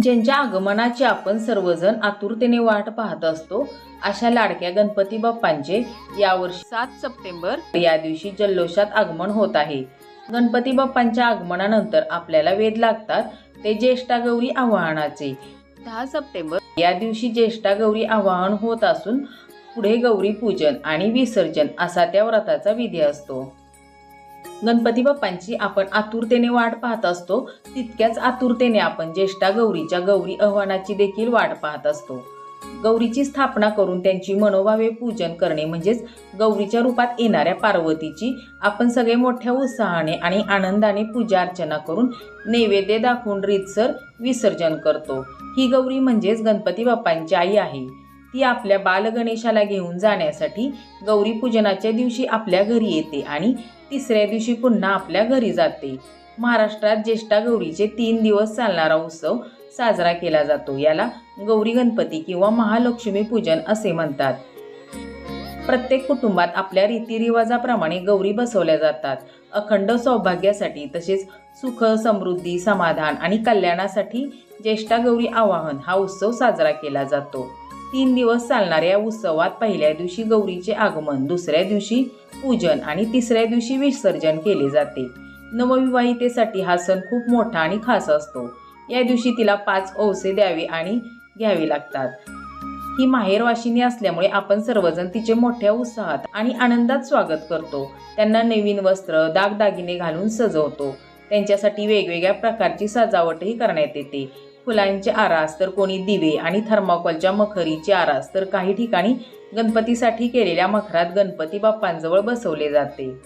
ज्यांच्या आगमनाची आपण सर्वजण आतुरतेने वाट पाहत असतो अशा लाडक्या गणपती बाप्पांचे यावर्षी सात सप्टेंबर या दिवशी जल्लोषात आगमन होत आहे. गणपती बाप्पांच्या आगमनानंतर आपल्याला वेध लागतात ते ज्येष्ठा गौरी आवाहनाचे. दहा सप्टेंबर या दिवशी ज्येष्ठा गौरी आवाहन होत असून पुढे गौरी पूजन आणि विसर्जन असा त्या व्रताचा विधी असतो. गणपती बाप्पांची आपण आतुरतेने वाट पाहत असतो तितक्याच आतुरतेने आपण ज्येष्ठा गौरीच्या गौरी आव्हानाची देखील वाट पाहत असतो. गौरीची स्थापना करून त्यांची मनोभावे पूजन करणे म्हणजेच गौरीच्या रूपात येणाऱ्या पार्वतीची आपण सगळे मोठ्या उत्साहाने आणि आनंदाने पूजा अर्चना करून नैवेद्य दाखवून रीतसर विसर्जन करतो. ही गौरी म्हणजेच गणपती बाप्पांची आई आहे. ती आपल्या बालगणेशाला घेऊन जाण्यासाठी गौरी पूजनाच्या दिवशी आपल्या घरी येते आणि तिसऱ्या दिवशी पुन्हा आपल्या घरी जाते. महाराष्ट्रात ज्येष्ठा गौरीचे तीन दिवस चालणारा उत्सव साजरा केला जातो. याला गौरी गणपती किंवा महालक्ष्मी पूजन असे म्हणतात. प्रत्येक कुटुंबात आपल्या रीतिरिवाजाप्रमाणे गौरी बसवल्या जातात. अखंड सौभाग्यासाठी तसेच सुख समृद्धी समाधान आणि कल्याणासाठी ज्येष्ठा गौरी आवाहन हा उत्सव साजरा केला जातो. तीन दिवस चालणाऱ्या या उत्सवात पहिल्या दिवशी गौरीचे आगमन दुसऱ्या दिवशी पूजन आणि तिसऱ्या दिवशी विसर्जन केले जाते. नवविवाहितेसाठी हा सण खूप मोठा आणि खास असतो. या दिवशी तिला पाच औसे द्यावे आणि घ्यावे लागतात. ही माहेरवाशिनी असल्यामुळे आपण सर्वजण तिचे मोठ्या उत्साहात आणि आनंदात स्वागत करतो. त्यांना नवीन वस्त्र दागदागिने घालून सजवतो. त्यांच्यासाठी वेगवेगळ्या प्रकारची सजावटही करण्यात येते. फुलांचे आरास तर कोणी दिवे आणि थर्माकोलच्या मखरीचे आरास तर काही ठिकाणी गणपतीसाठी केलेल्या मखरात गणपती बाप्पांजवळ बसवले जाते.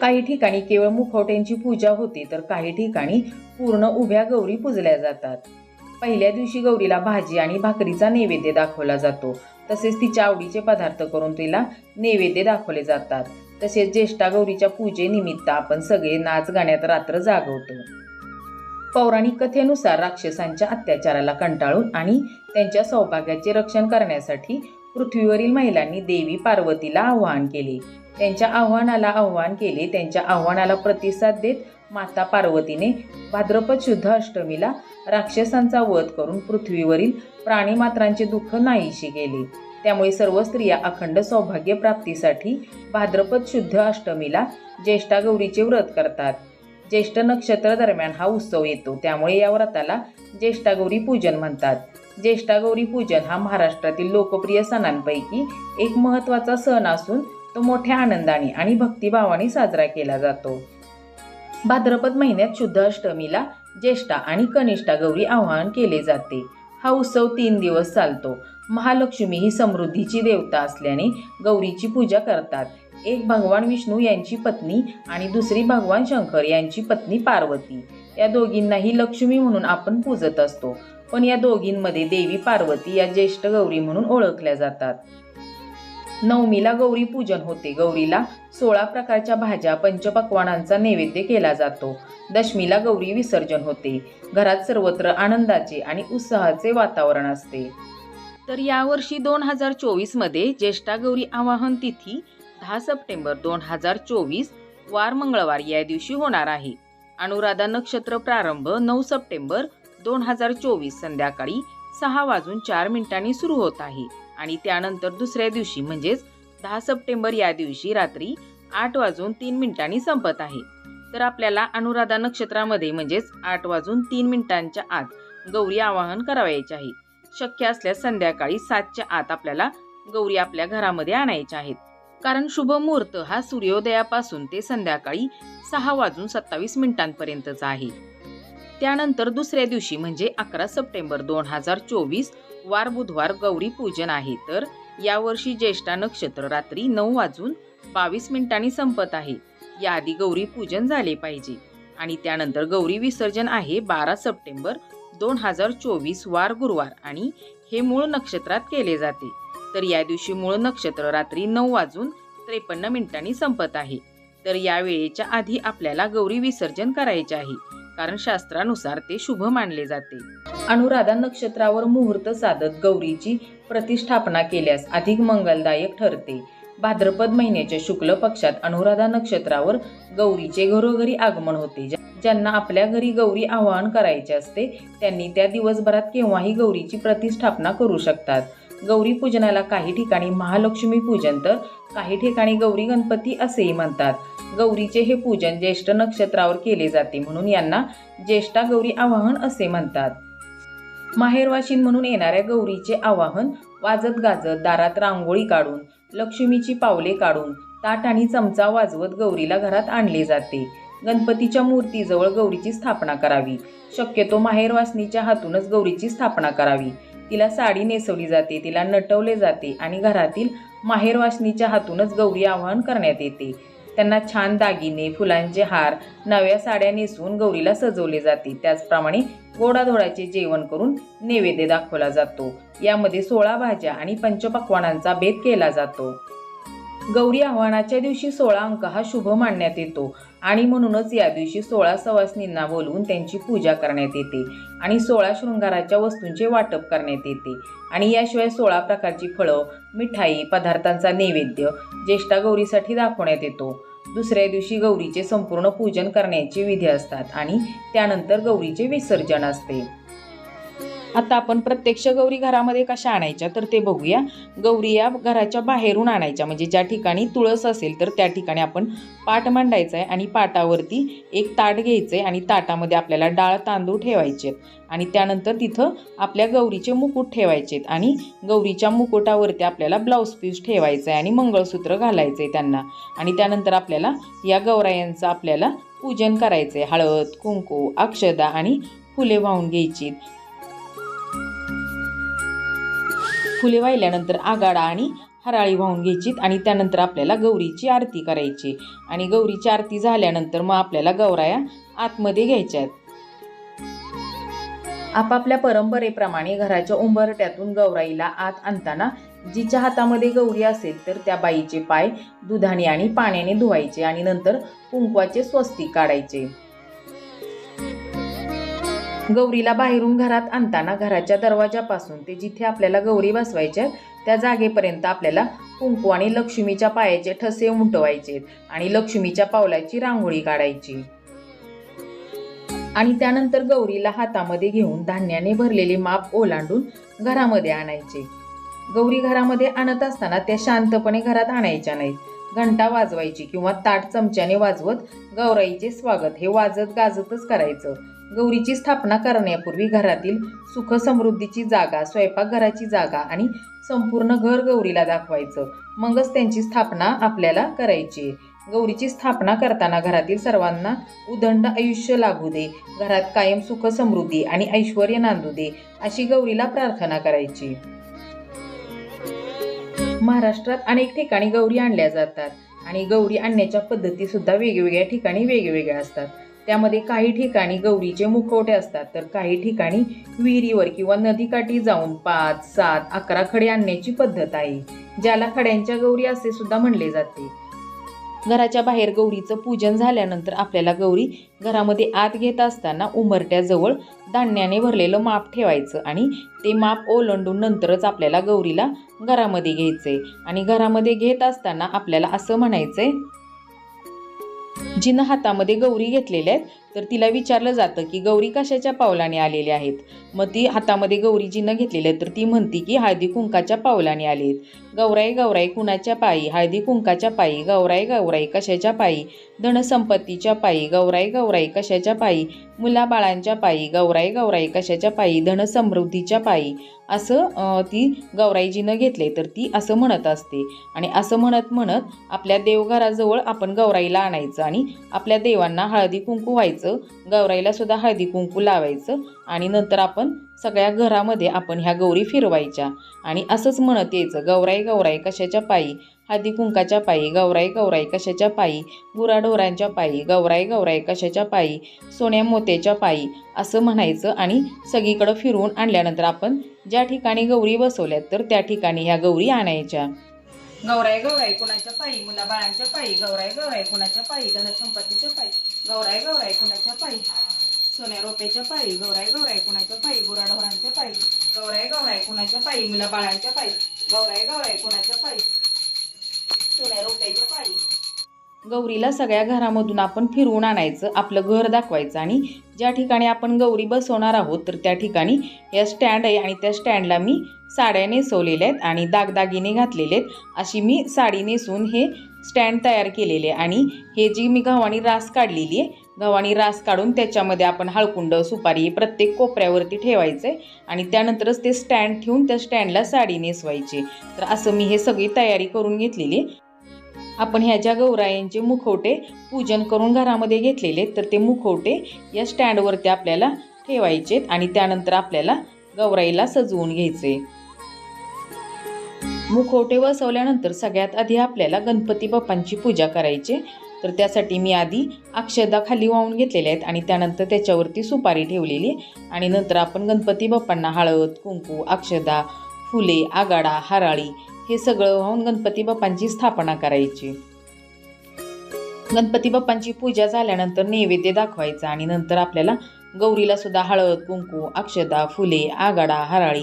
काही ठिकाणी केवळ मुखवट्यांची पूजा होते तर काही ठिकाणी पूर्ण उभ्या गौरी पूजल्या जातात. पहिल्या दिवशी गौरीला भाजी आणि भाकरीचा नैवेद्य दाखवला जातो. तसेच तिच्या आवडीचे पदार्थ करून तिला नैवेद्य दाखवले जातात. तसेच ज्येष्ठा गौरीच्या पूजेनिमित्त आपण सगळे नाच गाण्यात रात्र जागवतो. पौराणिक कथेनुसार राक्षसांच्या अत्याचाराला कंटाळून आणि त्यांच्या सौभाग्याचे रक्षण करण्यासाठी पृथ्वीवरील महिलांनी देवी पार्वतीला आवाहन केले. त्यांच्या आव्हानाला आव्हान केले. त्यांच्या आव्हानाला प्रतिसाद देत माता पार्वतीने भाद्रपद शुद्ध अष्टमीला राक्षसांचा वध करून पृथ्वीवरील प्राणीमात्रांचे दुःख नाहीशी केले. त्यामुळे सर्व स्त्रिया अखंड सौभाग्य प्राप्तीसाठी भाद्रपद शुद्ध अष्टमीला ज्येष्ठा गौरीचे व्रत करतात. ज्येष्ठ नक्षत्र दरम्यान हा उत्सव येतो. त्यामुळे या व्रताला ज्येष्ठा गौरी पूजन म्हणतात. ज्येष्ठागौरी पूजन हा महाराष्ट्रातील लोकप्रिय सणांपैकी एक महत्त्वाचा सण असून तो मोठ्या आनंदाने आणि भक्तिभावाने साजरा केला जातो. भाद्रपद महिन्यात शुद्ध अष्टमीला ज्येष्ठा आणि कनिष्ठा गौरी आवाहन केले जाते. हा उत्सव तीन दिवस चालतो. महालक्ष्मी ही समृद्धीची देवता असल्याने गौरीची पूजा करतात. एक भगवान विष्णू यांची पत्नी आणि दुसरी भगवान शंकर यांची पत्नी पार्वती. या दोघींनाही लक्ष्मी म्हणून आपण पूजत असतो. पण या दोघींमध्ये देवी पार्वती या ज्येष्ठ गौरी म्हणून ओळखल्या जातात. नवमीला गौरी पूजन होते. गौरीला सोळा प्रकारच्या भाज्या पंचपक्वानांचा नैवेद्य केला जातो. दशमीला गौरी विसर्जन होते. घरात सर्वत्र आनंदाचे आणि उत्साहाचे वातावरण असते. तर यावर्षी दोन हजार चोवीसमध्ये ज्येष्ठा गौरी आवाहन तिथी दहा सप्टेंबर दोन हजार चोवीस वार मंगळवार या दिवशी होणार आहे. अनुराधा नक्षत्र प्रारंभ नऊ सप्टेंबर दोन हजार चोवीस संध्याकाळी सहा वाजून चार मिनिटांनी सुरू होत आहे आणि त्यानंतर दुसऱ्या दिवशी म्हणजेच दहा सप्टेंबर या दिवशी रात्री आठ वाजून तीन मिनिटांनी संपत आहे. तर आपल्याला अनुराधा नक्षत्रामध्ये म्हणजेच आठ वाजून तीन मिनिटांच्या आत गौरी आवाहन करावायचे आहे. शक्य असल्यास संध्याकाळी सातच्या आत आपल्याला गौरी आपल्या घरामध्ये आणायच्या आहेत. कारण शुभ मुहूर्त हा सूर्योदयापासून ते संध्याकाळी सहा वाजून सत्तावीस मिनिटांपर्यंतचा आहे. त्यानंतर दुसऱ्या दिवशी म्हणजे अकरा सप्टेंबर दोन हजार चोवीस वार बुधवार गौरी पूजन आहे. तर यावर्षी ज्येष्ठा नक्षत्र रात्री नऊ वाजून बावीस मिनिटांनी संपत आहे. याआधी गौरी पूजन झाले पाहिजे आणि त्यानंतर गौरी विसर्जन आहे बारा सप्टेंबर दोन हजार चोवीस वार गुरुवार आणि हे मूळ नक्षत्रात केले जाते. तर या दिवशी मूळ नक्षत्र रात्री नऊ वाजून त्रेपन्न मिनिटांनी संपत आहे. तर या वेळेच्या आधी आपल्याला गौरी विसर्जन करायचे आहे कारण शास्त्रानुसार ते शुभ मानले जाते. अनुराधा नक्षत्रावर मुहूर्त साधत गौरीची प्रतिष्ठापना केल्यास अधिक मंगलदायक ठरते. भाद्रपद महिन्याच्या शुक्ल पक्षात अनुराधा नक्षत्रावर गौरीचे घरोघरी आगमन होते. ज्यांना आपल्या घरी गौरी आवाहन करायचे असते त्यांनी त्या दिवसभरात केव्हाही गौरीची प्रतिष्ठापना करू शकतात. गौरी पूजनाला काही ठिकाणी महालक्ष्मी पूजन तर काही ठिकाणी गौरी गणपती असेही म्हणतात. गौरीचे हे पूजन ज्येष्ठ नक्षत्रावर केले जाते म्हणून यांना ज्येष्ठा गौरी आवाहन असे म्हणतात. माहेरवाशीन म्हणून येणाऱ्या गौरीचे आवाहन वाजत गाजत दारात रांगोळी काढून लक्ष्मीची पावले काढून ताट आणि चमचा वाजवत गौरीला घरात आणले जाते. गणपतीच्या मूर्तीजवळ गौरीची स्थापना करावी. शक्यतो माहेरवासनीच्या हातूनच गौरीची स्थापना करावी. तिला साडी नेसवली जाते तिला नटवले जाते आणि घरातील माहेरवासनीच्या हातूनच गौरी आवाहन करण्यात येते. त्यांना छान दागिने फुलांचे हार नव्या साड्या नेसून गौरीला सजवले जाते. त्याचप्रमाणे गोडाधोडाचे जेवण करून नैवेद्य दाखवला जातो. यामध्ये सोळा भाज्या आणि पंचपक्वानांचा भेद केला जातो. गौरी आव्हानाच्या दिवशी सोळा अंक हा शुभ मानण्यात येतो. आणि म्हणूनच या दिवशी सोळा सवासनींना बोलवून त्यांची पूजा करण्यात येते आणि सोळा शृंगाराच्या वस्तूंचे वाटप करण्यात येते. आणि याशिवाय सोळा प्रकारची फळं मिठाई पदार्थांचा नैवेद्य ज्येष्ठा गौरीसाठी दाखवण्यात येतो. दुसऱ्या दिवशी गौरीचे संपूर्ण पूजन करण्याचे विधी असतात आणि त्यानंतर गौरीचे विसर्जन असते. आता आपण प्रत्यक्ष गौरी घरामध्ये कशा आणायच्या तर ते बघूया. गौरी या घराच्या बाहेरून आणायच्या. म्हणजे ज्या ठिकाणी तुळस असेल तर त्या ठिकाणी आपण पाट मांडायचा आहे आणि पाटावरती एक ताट घ्यायचं आहे आणि ताटामध्ये आपल्याला डाळ तांदूळ ठेवायचे आणि त्यानंतर तिथं आपल्या गौरीचे मुकुट ठेवायचे आणि गौरीच्या मुकुटावरती आपल्याला ब्लाऊज पीस ठेवायचं आहे आणि मंगळसूत्र घालायचं आहे त्यांना. आणि त्यानंतर आपल्याला या गौरायांचं आपल्याला पूजन करायचं आहे हळद कुंकू अक्षदा आणि फुले वाहून घ्यायची फुले वाहिल्यानंतर आगाडा आणि हराळी वाहून घ्यायची आणि त्यानंतर आपल्याला गौरीची आरती करायची. आणि गौरीची आरती झाल्यानंतर मग आपल्याला गौराया आतमध्ये घ्यायच्या आहेत आपापल्या परंपरेप्रमाणे घराच्या उंबरट्यातून गौराईला आत आणताना जिच्या हातामध्ये गौरी असेल तर त्या बाईचे पाय दुधाने आणि पाण्याने धुवायचे आणि नंतर कुंकवाचे स्वस्तिक काढायचे. गौरीला बाहेरून घरात आणताना घराच्या दरवाजापासून ते जिथे आपल्याला गौरी बसवायच्या त्या जागेपर्यंत आपल्याला कुंकू आणि लक्ष्मीच्या पायाचे ठसे उमटवायचे आणि लक्ष्मीच्या पावलाची रांगोळी काढायची. आणि त्यानंतर गौरीला हातामध्ये घेऊन धान्याने भरलेले माप ओलांडून घरामध्ये आणायचे. गौरी घरामध्ये आणत असताना त्या शांतपणे घरात आणायच्या नाहीत. घंटा वाजवायची किंवा ताट चमच्याने वाजवत गौराईचे स्वागत हे वाजत गाजतच करायचं. गौरीची स्थापना करण्यापूर्वी घरातील सुख समृद्धीची जागा स्वयंपाकघराची जागा आणि संपूर्ण घर गौरीला दाखवायचं. मगच त्यांची स्थापना आपल्याला करायची गौरीची स्थापना करताना घरातील सर्वांना उदंड आयुष्य लागू दे. घरात कायम सुख समृद्धी आणि ऐश्वर नांदू दे अशी गौरीला प्रार्थना करायची. महाराष्ट्रात अनेक ठिकाणी गौरी आणल्या जातात आणि गौरी आणण्याच्या पद्धती सुद्धा वेगवेगळ्या ठिकाणी वेगवेगळ्या असतात. त्यामध्ये काही ठिकाणी गौरीचे मुखवटे असतात तर काही ठिकाणी विहिरीवर किंवा नदीकाठी जाऊन पाच सात अकरा खडे आणण्याची पद्धत आहे ज्याला खड्यांच्या गौरी असे सुद्धा म्हणले जाते. घराच्या बाहेर गौरीचं पूजन झाल्यानंतर आपल्याला गौरी घरामध्ये आत घेत असताना उमरट्याजवळ धान्याने भरलेलं माप ठेवायचं आणि ते माप ओलांडून नंतरच आपल्याला गौरीला घरामध्ये घ्यायचंय. आणि घरामध्ये घेत असताना आपल्याला असं म्हणायचंय जिनं हातामध्ये गौरी घेतलेल्या आहेत तर तिला विचारलं जातं की गौरी कशाच्या पावलाने आलेल्या आहेत? मग ती हातामध्ये गौरी जिनं घेतलेल्या आहेत तर ती म्हणती की हळदी कुंकाच्या पावलाने आली आहेत गौराई गौराई कुणाच्या पायी? हळदी कुंकाच्या पायी? गौराई गौराई कशाच्या पायी? धनसंपत्तीच्या पायी? गौराई गौराई कशाच्या पायी? मुलाबाळांच्या पायी? गौराई गौराई कशाच्या पायी? धनसमृद्धीच्या पायी? असं ती गौराईजीनं घेतले तर ती असं म्हणत असते. आणि असं म्हणत म्हणत आपल्या देवघराजवळ आपण गौराईला आणायचं आणि आपल्या देवांना हळदी कुंकू व्हायचं. गौराईला सुद्धा हळदी कुंकू लावायचं. आणि नंतर आपण सगळ्या घरामध्ये आपण ह्या गौरी फिरवायच्या. आणि असंच म्हणत यायचं गौराई गौराई कशाच्या पायी? हळदी कुंकाच्या पायी गौराई गौराई कशाच्या पायी? गुराढोरांच्या पायी गौराई गौराई कशाच्या पायी? सोन्या मोत्याच्या पायी असं म्हणायचं. आणि सगळीकडं फिरवून आणल्यानंतर आपण ज्या ठिकाणी गौरी बसवल्यात तर त्या ठिकाणी ह्या गौरी आणायच्या. गौराई गौराई कुणाच्या पायी? मुला बाळांच्या पायी. गौराई गौराई कुणाच्या पायी? धनसंपत्तीच्या पायी. गौराई गौराई कुणाच्या पायी? सोन्या रोप्याच्या पायी गौराय गौराय कुणाच्या पायी गुराढोरांच्या पायी गौराय गौराय कुणाच्या पायी मुला बाळांच्या पायी गौराय गौराय कुणाच्या पायी सोन्या रोप्याच्या पायी. गौरीला सगळ्या घरामधून आपण फिरवून आणायचं आपलं घर दाखवायचं आणि ज्या ठिकाणी आपण गौरी बसवणार आहोत तर त्या ठिकाणी या स्टँड आहे आणि त्या स्टँडला मी साड्या नेसवलेल्या आहेत आणि दागदागिने घातलेले आहेत. अशी मी साडी नेसून हे स्टँड तयार केलेले आहे आणि हे जी मी गव्हाणी रास काढलेली आहे गव्हाणी रास काढून त्याच्यामध्ये आपण हळकुंड सुपारी प्रत्येक कोपऱ्यावरती ठेवायचे आणि त्यानंतरच ते स्टँड ठेवून त्या स्टँडला साडी नेसवायची. तर असं मी हे सगळी तयारी करून घेतलेली. आपण ह्या ज्या गौरायांचे मुखवटे पूजन करून घरामध्ये घेतलेले तर ते मुखवटे या स्टँडवरती आपल्याला ठेवायचे आणि त्यानंतर आपल्याला गौराईला सजवून घ्यायचे. मुखवटे बसवल्यानंतर सगळ्यात आधी आपल्याला गणपती बाप्पांची पूजा करायची. तर त्यासाठी मी आधी अक्षदा खाली वाहून घेतलेल्या आहेत आणि त्यानंतर त्याच्यावरती सुपारी ठेवलेली आणि नंतर आपण गणपती बाप्पांना हळद कुंकू अक्षदा फुले आगाडा हराळी हे सगळं वाहून गणपती बाप्पांची स्थापना करायची. गणपती बाप्पांची पूजा झाल्यानंतर नैवेद्य दाखवायचा आणि नंतर आपल्याला गौरीला सुद्धा हळद कुंकू अक्षदा फुले आगाडा हराळी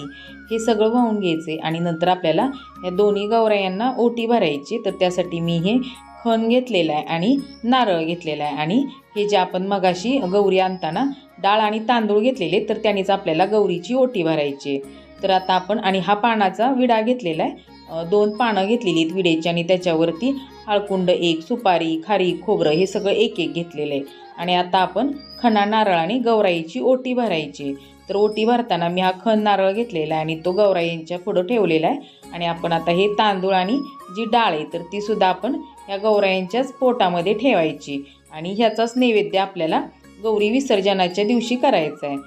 हे सगळं वाहून घ्यायचे आणि नंतर आपल्याला या दोन्ही गौरायांना ओटी भरायची. तर त्यासाठी मी हे खण घेतलेला आहे आणि नारळ घेतलेला आहे. आणि हे जे आपण मगाशी गौरी आणताना डाळ आणि तांदूळ घेतलेले तर त्यानेच आपल्याला गौरीची ओटी भरायची तर आता आपण आणि हा पानाचा विडा घेतलेला आहे. दोन पानं घेतलेली आहेत विडेची आणि त्याच्यावरती हळकुंड एक सुपारी खारी खोबरं हे सगळं एक एक घेतलेलं आहे. आणि आता आपण खणा नारळाने गौराईची ओटी भरायची तर ओटी भरताना मी हा खण नारळ घेतलेला आहे आणि तो गौराईंच्या पुढं ठेवलेला आहे. आणि आपण आता हे तांदूळ आणि जी डाळ आहे तर तीसुद्धा आपण या गौरायांच्याच पोटामध्ये ठेवायची. आणि ह्याचाच नैवेद्य आपल्याला गौरी विसर्जनाच्या दिवशी करायचा आहे.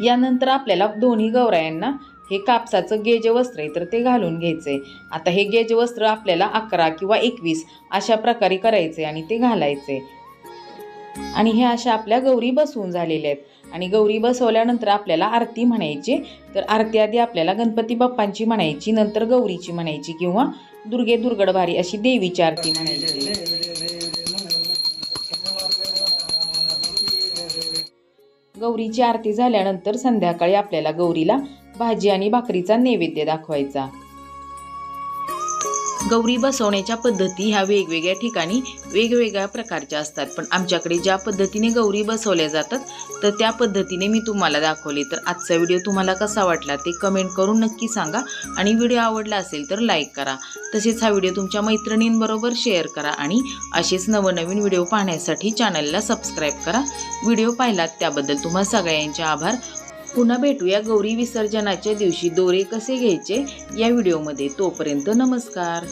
यानंतर आपल्याला दोन्ही गौरायांना हे कापसाचं गेज वस्त्र आहे तर ते घालून घ्यायचं आहे आता हे गेज वस्त्र आपल्याला अकरा किंवा एकवीस अशा प्रकारे करायचे आणि ते घालायचे आणि हे अशा आपल्या गौरी बसवून झालेल्या आहेत. आणि गौरी बसवल्यानंतर आपल्याला आरती म्हणायची तर आरती आधी आपल्याला गणपती बाप्पांची म्हणायची नंतर गौरीची म्हणायची किंवा दुर्गे दुर्गडभारी अशी देवीची आरती म्हणायची. गौरीची आरती झाल्यानंतर संध्याकाळी आपल्याला गौरीला भाजी आणि भाकरीचा नैवेद्य दाखवायचा. गौरी बसवण्याच्या पद्धती ह्या वेगवेगळ्या ठिकाणी वेगवेगळ्या प्रकारच्या असतात. पण आमच्याकडे ज्या पद्धतीने गौरी बसवल्या जातात तर त्या पद्धतीने मी तुम्हाला दाखवले. तर आजचा व्हिडिओ तुम्हाला कसा वाटला ते कमेंट करून नक्की सांगा आणि व्हिडिओ आवडला असेल तर लाईक करा. तसेच हा व्हिडिओ तुमच्या मैत्रिणींबरोबर शेअर करा आणि असेच नवनवीन व्हिडिओ पाहण्यासाठी चॅनलला सबस्क्राईब करा. व्हिडिओ पाहिलात त्याबद्दल तुम्हा सगळ्यांचे आभार. पुन्हा भेटूया गौरी विसर्जनाच्या दिवशी दोरे कसे घ्यायचे या व्हिडिओमध्ये. तोपर्यंत नमस्कार.